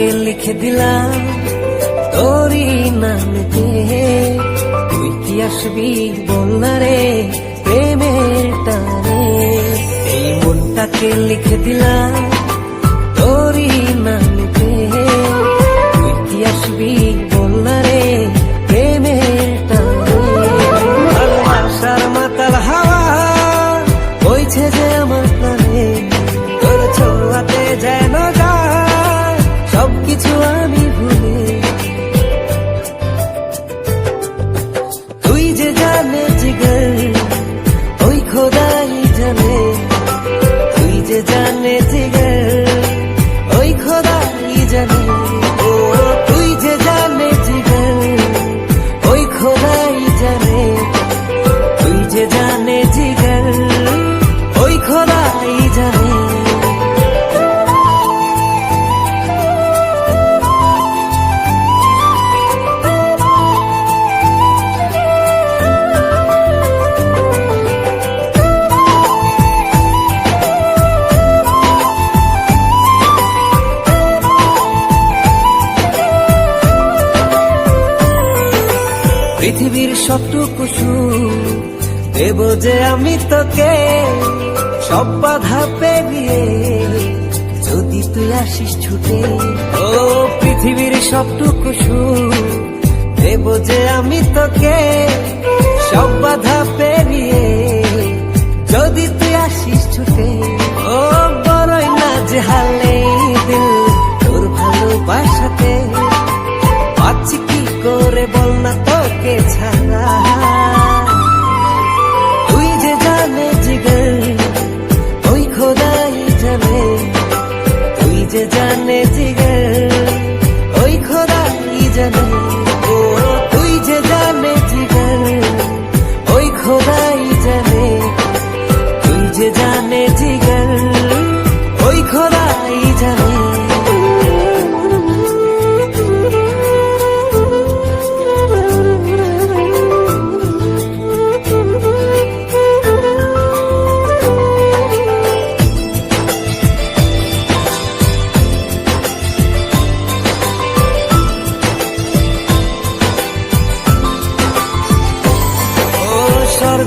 তোকে লিখে দিলাম, তোরই নামতে তুই কি আসবি বল না রে, প্রেমের টানে। এই মনটাকে লিখে দিলাম ওই পৃথিবীর সবটুকু দেব যে আমি তোকে, সব বাধা পেরিয়ে যদি তুই আসিস ছুটে। ও, পৃথিবীর সবটুকু দেব যে আমি তোকে তোকে ছাড়া। তুই যে জানে জিগর ওই খোদাই জানে। তুই যে জানে জিগর ওই খোদাই জানে। ও, তুই যে জানে জিগর ওই খোদাই জানে। তুই যে জানে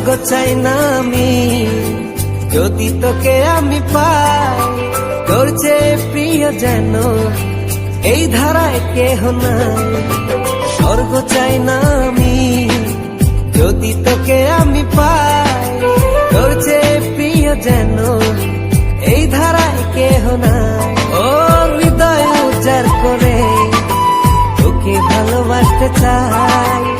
চাই না আমি যদি তোকে আমি পাই, তোর চেয়ে প্রিয় যেন এই ধারায় কেহ নাই। স্বর্গ চাই না আমি যদি তোকে আমি পাই, তোর চেয়ে প্রিয় যেন এই ধারায় কেহ নাই। ও হৃদয় উজাড় করে তোকে ভালোবাসতে চাই।